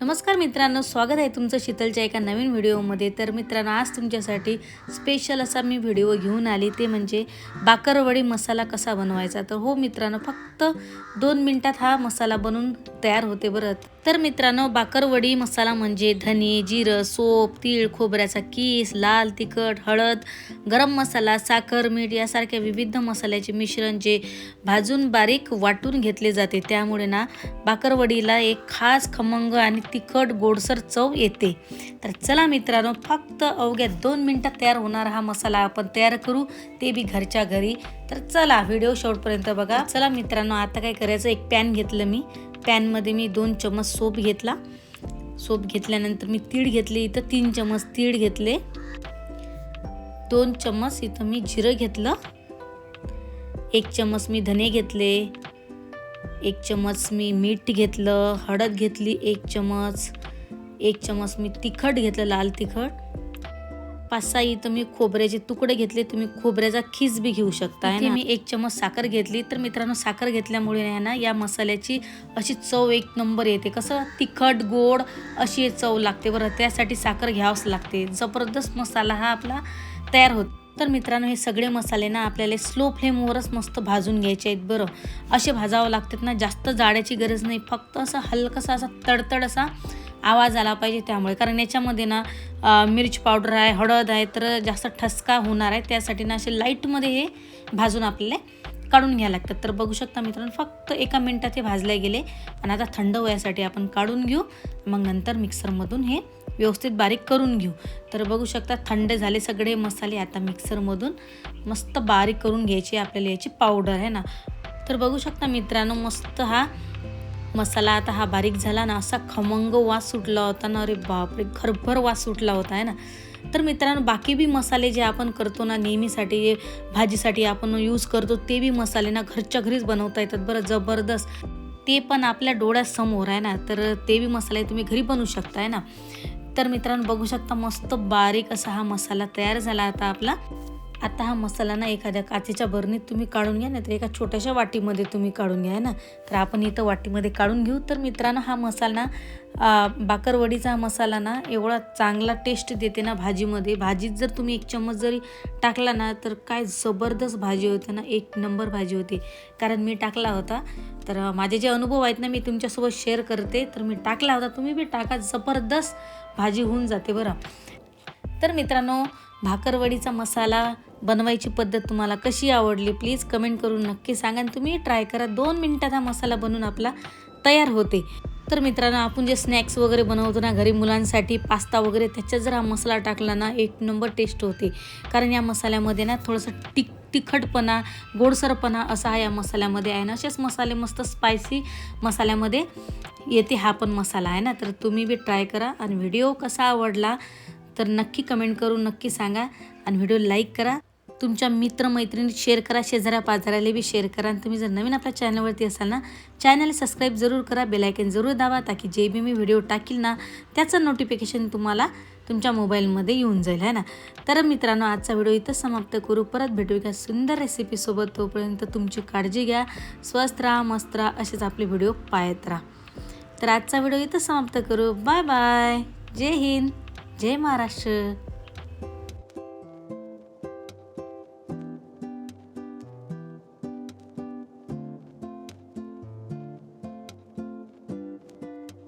नमस्कार मित्रांनो स्वागत आहे तुमचं शीतलच्या एका नवीन व्हिडिओमध्ये. तर मित्रांनो आज तुमच्यासाठी स्पेशल असा मी व्हिडिओ घेऊन आली. ते म्हणजे बाकरवडी मसाला कसा बनवायचा? तर हो मित्रांनो फक्त दोन मिनटात हा मसाला बनवून तयार होते बरं. तर मित्रांनो बाकरवडी मसाला म्हणजे धने जिरं सोप तीळ खोबऱ्याचा किस लाल तिखट हळद गरम मसाला साखर मीठ यासारख्या विविध मसाल्याचे मिश्रण जे भाजून बारीक वाटून घेतले जाते. त्यामुळे ना बाकरवडीला एक खास खमंग आणि तिखट गोडसर चव येते. तर चला मित्रांनो फक्त अवघ्या दोन मिनटात तयार होणारा हा मसाला आपण तयार करू. ते बी घरच्या घरी. तर चला व्हिडिओ शेवटपर्यंत बघा. चला मित्रांनो आता काय करायचं? एक पॅन घेतलं मी. पॅनमध्ये मी दोन चमच सोप घेतला. सोप घेतल्यानंतर मी तीळ घेतले इथं तीन चमच तीळ घेतले. दोन चमच इथं मी जिरं घेतलं. एक चमच मी धने घेतले. एक चमच मी मीठ घेतलं हळद घेतली एक चमच एक चमच मी तिखट घेतलं लाल तिखट. पाच सहा मी खोबऱ्याचे तुकडे घेतले तुम्ही खोबऱ्याचा खीस बी घेऊ शकता आहे मी एक चमच साखर घेतली. तर मित्रांनो साखर घेतल्यामुळे आहे ना या मसाल्याची अशी चव एक नंबर येते. कसं? तिखट गोड अशी चव लागते बरं. त्यासाठी साखर घ्यावंच लागते. जबरदस्त मसाला हा आपला तयार होतो. तर मित्रांनो हे सगळे मसाले ना आपल्याला स्लो फ्लेमवरच मस्त भाजून घ्यायचे आहेत बरं. असे भाजावं लागतात ना जास्त जाळ्याची गरज नाही. फक्त असं हलकसा असा तडतड असा आवाज आला पाहिजे त्यामुळे. कारण याच्यामध्ये ना मिरची पावडर आहे हळद आहे तर जास्त ठसका होणार आहे. त्यासाठी ना असे लाईटमध्ये हे भाजून आपल्याला काढून घ्यायला लागतात. तर बघू शकता मित्रांनो फक्त एका मिनटात हे भाजले गेले. आणि आता थंड होण्यासाठी आपण काढून घेऊ. मग नंतर मिक्सरमधून हे व्यवस्थित बारीक करून घेऊ. तर बघू शकता थंड झाले सगळे मसाले आता मिक्सरमधून. मस्त बारीक करून घ्यायची आपल्याला याची पावडर आहे ना? तर बघू शकता मित्रांनो मस्त हा मसाला आता हा बारीक झाला ना असा खमंग वास सुटला होता ना अरे बापरे घरभर वास सुटला होता आहे ना? तर मित्रांनो बाकी बी मसाले जे आपण करतो ना नेहमीसाठी भाजीसाठी आपण यूज करतो ते बी मसाले ना घरच्या घरीच बनवता येतात बरं जबरदस्त. ते पण आपल्या डोळ्यासमोर आहे ना? तर ते बी मसाले तुम्ही घरी बनवू शकता आहे ना? तर मित्रांनो बघू शकता मस्त बारीक असा हा मसाला तयार झाला आता आपला. आता हा मसाला ना एखाद्या काचेच्या बरणीत तुम्ही काढून घ्या तर एका छोट्याशा वाटीमध्ये तुम्ही काढून घ्या ना? तर आपण इथं वाटीमध्ये काढून घेऊ. तर मित्रांनो हा मसाला बाकरवडीचा हा मसाला ना एवढा चांगला टेस्ट देते ना भाजीमध्ये. भाजीत जर तुम्ही एक चम्मच जरी टाकला ना तर काय जबरदस्त भाजी होते ना एक नंबर भाजी होती. कारण मी टाकला होता. तर माझे जे अनुभव आहेत ना मी तुमच्यासोबत शेअर करते. तर मी टाकला होता तुम्ही बी टाका जबरदस्त भाजी होऊन जाते बरं. तर मित्रांनो भाकरवडीचा मसाला बनवायची पद्धत तुम्हाला कशी आवडली प्लीज कमेंट करून नक्की सांगा आणि तुम्ही ट्राय करा. दोन मिनटात हा मसाला बनवून आपला तयार होते. तर मित्रांनो आपण जे स्नॅक्स वगैरे बनवतो ना घरी मुलांसाठी पास्ता वगैरे त्याच्यात जर हा मसाला टाकला ना एक नंबर टेस्ट होते. कारण या मसाल्यामध्ये ना थोडंसं टिक तिखटपणा गोडसरपणा असा हा या मसाल्यामध्ये आहे ना असेच मसाले मस्त स्पायसी मसाल्यामध्ये येते हा पण मसाला आहे ना. तर तुम्ही बी ट्राय करा आणि व्हिडिओ कसा आवडला तर नक्की कमेंट करून नक्की सांगा आणि व्हिडिओ लाईक करा. तुमच्या मित्रमैत्रिणी शेअर करा शेजाऱ्या पाजाऱ्याला बी शेअर करा. आणि तुम्ही जर नवीन आपल्या चॅनलवरती असाल ना चॅनल सबस्क्राईब जरूर करा बेलायकन जरूर दावा ताकी जे बी मी व्हिडिओ टाकील ना त्याचं नोटिफिकेशन तुम्हाला तुमच्या मोबाईलमध्ये येऊन जाईल है ना? तर मित्रांनो आजचा व्हिडिओ इथं समाप्त करू. परत भेटू एका सुंदर रेसिपीसोबत तोपर्यंत तुमची काळजी घ्या स्वस्त राहा मस्त राहा असेच आपले व्हिडिओ पाहत राहा. तर आजचा व्हिडिओ इथं समाप्त करू. बाय बाय जय हिंद. जय महाराष्ट्र.